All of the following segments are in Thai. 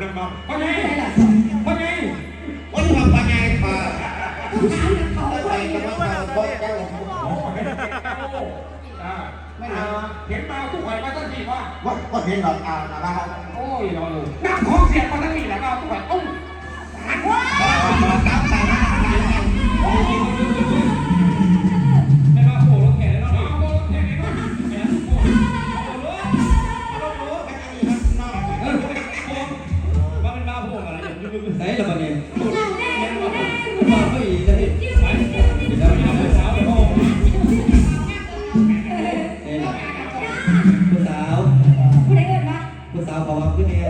อันนั้นบอกพ่อใหญ่ไม่ได้หรอกพ่อใหญ่วันนี้ทำปัญญาค่ะผู้ชาเขาไปกับมันเราพ่อเจ้าโอ้เห็นเต้าอ่าไม่เอาเห็นเมาทุกข่อยมาตั้งทีว่าว่าว่าเห็นดอกอ่าวนะครับโอ้ยเราลูกน้ำของเสียมาตั้งทีแล้วก็ทุกข่อยอุ้มหันว้ากับตาหน้าไไหนละมันเนี่ยเราแน่เราแน่มาไม่อีกเลยแล้วม่สาวไปห้องเอ้ยผู้สาวผู้ใดเอ่ยวะผู้สาวขอรับขึ้นเนี่ย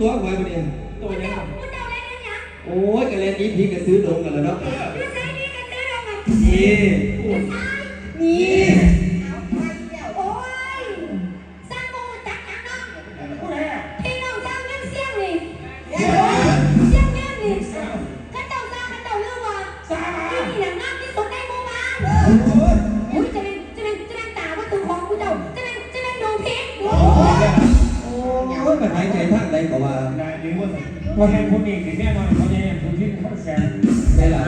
ตัวหวยมันเนี่ยตัวเจ้าเล่นยังยังโอ้ยกระเลนนี้พี่ก็ซื้อลงกันแล้วเนาะผู้ชายนี่กัน ยมันหายใจทางใดก็ว่าได้หรือว่าพ่อใหญ่คนนี้แน่นอนพ่อใหญ่ผู้ที่เขาแสงได้ละ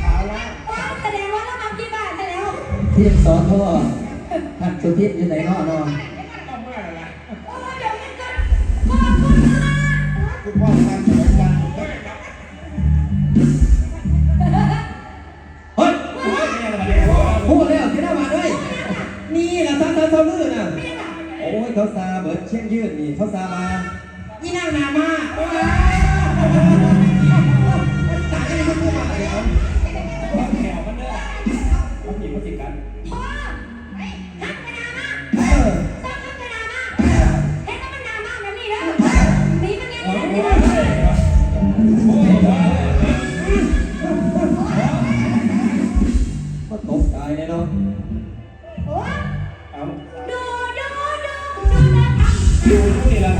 ขาวละโอ้แสดงว่าเรามาที่บ้านซะแล้วเทียนสอนพ่อท่านสุทิพย์อยู่ไหนเนาะเนาะต้องเมื่อไรล่ะโอ้เดี๋ยวมันก็ขอบคุณค่ะคุณพ่อทำเสียงดังเฮ้ยครับเฮ้ยพูดแล้วที่หน้ามาด้วยนี่แหละซันซันซันลื่นน่ะโอ้ยเขาซาเบิร์ดเช่นยืดนี่เขาซามานี่นั่งนามาโอ้ยตายกันเลยพูดมาเลยครับแถวมันเด้อมันหยิบมาสิกัน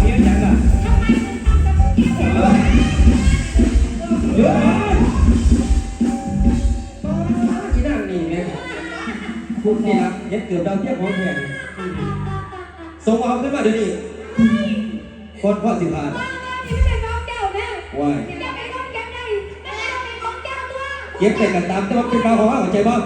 ดูนี่ละจ๊ะเยอะมากที่นั่งนี่เนี่ยคุณนี่นะเย็ดเกือบดาวเทียมของแท้นี่ส่งเอาขึ้นมาเดี๋ยวนี้คนพ่อสิพานว่านี่ไม่เป็นของเจ้ายเป็นของเจ้าได้ไม่ใช่เป็นของเจ้าตัวเย็บไปกันตามแต่ว่าเป็นดาของเราเข้าใจบ่จะ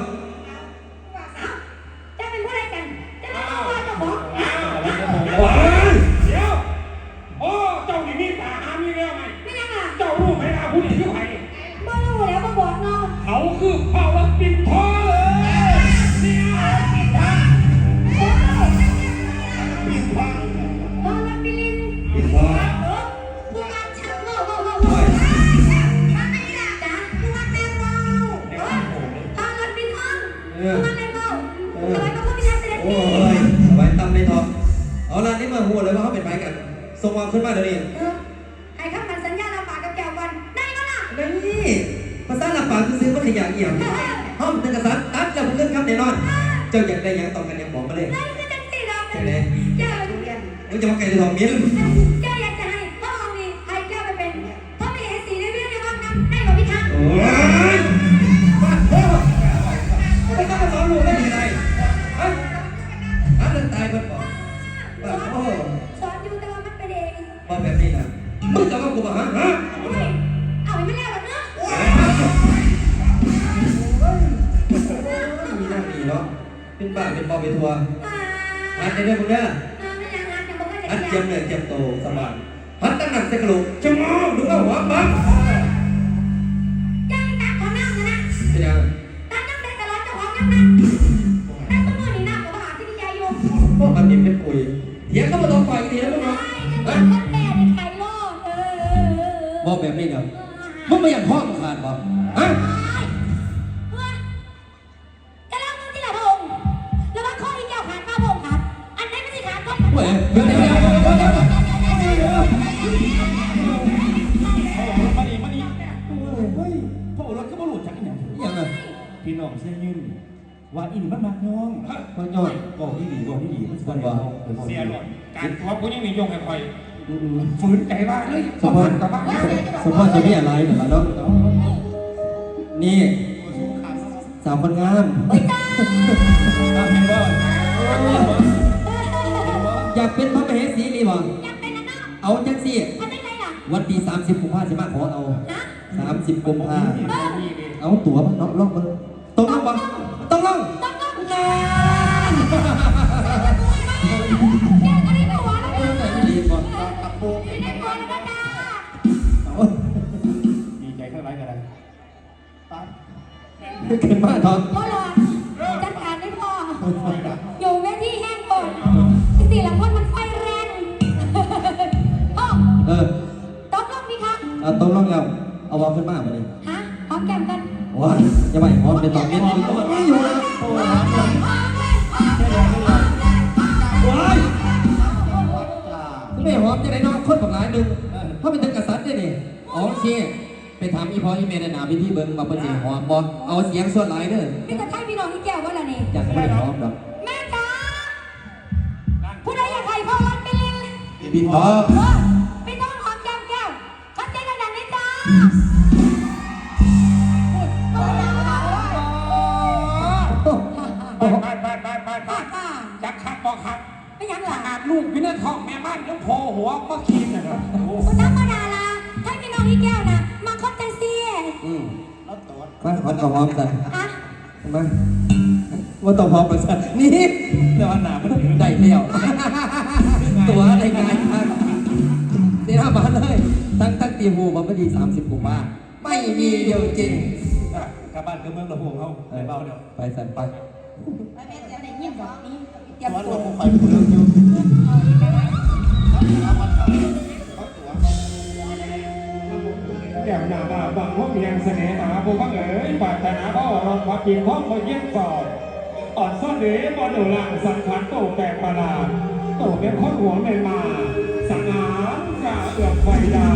ส่งเอาขึ้นมาเดี๋ยวนี้ให้คำมันสัญญาเราปากกับแก้วกันได้ก็ล่ะนี่ภาษาหลับปากซื้อๆมันขยะเอี่ยมห้องเป็นกษัตริย์ตัดแล้วมันเรื่องคำแน่นอน เจ้าอยากได้หยังต้องกันยังบอกมาเลยได้คือจังสี่ดอกใช่ไหมเจ้ามึงจะมาไกลทองมิ้นเจ้าอยา มึงจะมากูมาฮะฮะเฮ้ยเอาไม่แล้วแบบเนาะมีหน้ามีเนาะ เป็นบ้าเป็นบอเป็นทัวร์อ่าฮัดในเรื่องมึงเนี่ยไม่ยังงานยังบอกว่าจะฮัดยัเจียมเลยเจียมโตสบายฮัดตั้งหนักใส่กระโหลกจมอง ดี๋ยวเดี๋ยวเดี๋ยวเดี๋ยวมาดีมาดีเฮ้ยพ่อรถก็บ่หลุดจากอีหยังยังไงพี่น้องเส้นยืนว่าอินมันมักน้องมันย่อยบอกที่ดีบอกที่ดีมันสิมันบ่เออเสียหลอดการทัวร์ผู้นี้มียงให้คอย ฝืนใจว่าเลยสมพรกับว่าสมพรจะมีอะไรเหรอเนาะนี่สาวคนงามไม่ตายเห็นบ่อยากเป็นพระมเหสีนี่บ่อยากเป็นนะเนาะเอาจังสิทำได้ไงล่ะวันที่30กุมภาพันธ์สิมาขอเอาฮะ30กุมภาพันธ์เออเอาตั๋วมาเนาะลองมาต้องลองบ่ต้องลองต้องต้องงาน ตายขึ้นมาทองพ่อหลอดจัดการได้พอ อยู่เวทีแห้งก่อนสี่ละคนมันไฟแรงพ่อเออต้องลงดีครับเอาต้องลองแล้วเอาวางขึ้นมาบ่นี่ฮะพร้อมแก้มกันว้าอย่าไปหอมเป็นตอนนี้คือก็ไม่อยู่นะว้ายไม่หอมจะได้น้องคนบอกหลายหนึ่งเพราะเป็นตึกกษัตริย์เนี่ยนี่อ๋อโอเค ไปถามอีพออีเมลในหนาพิธีเบิ้งมาเป็นสีหอมบ่เอาเสียงส่วนหลายเด้อพี่จะใช่พี่น้องที่แก้วว่าล่ะนี่อยากไม่ได้หอมดอกแม่จ๋าผู้ใดอยากใครพ่อรักไปเลยพี่พอเออไม่ต้องหอมแก้มแก้วคัดเต้นดังๆเลยจ้าพูดพูดไปไปไปไปไปอ่าจักคักบอกคักไม่ยังหขล่ะนาดลูกพี่เนี่ยท้องแม่บ้านยังโผล่หัวมาขีดเลยนะโอ้คุณธรรมดาล่ะถ้าพี่น้องที่แก้วนะ แล้วตัวมาขอต่อหอมกันอะมาว่าต่อหอมกันสันนี่แต่ว่าหนามันถึงได้แล้วตัวอะไรกันครับเสียมาเลย ตั้งตั้งตีหูมาพอดี30กุมภาไม่มีเดียวจริงกลับบ้านก็เมืองละหงเขาไปเบาเดี๋ยวไปสันไป ไปแม่จะได้ยินบอกนี้เตรียมตัว เสน่หาผู้ฟังเอ๋ยปรารถนาพ่อรองพักกินพ่อมาเยี่ยมสอบอ่อนซ่อนเด๋บอลดูลังสังขารโตแตกประหลาดโตเป็นข้อหัวเมมาสังหารกะเอือกไฟดา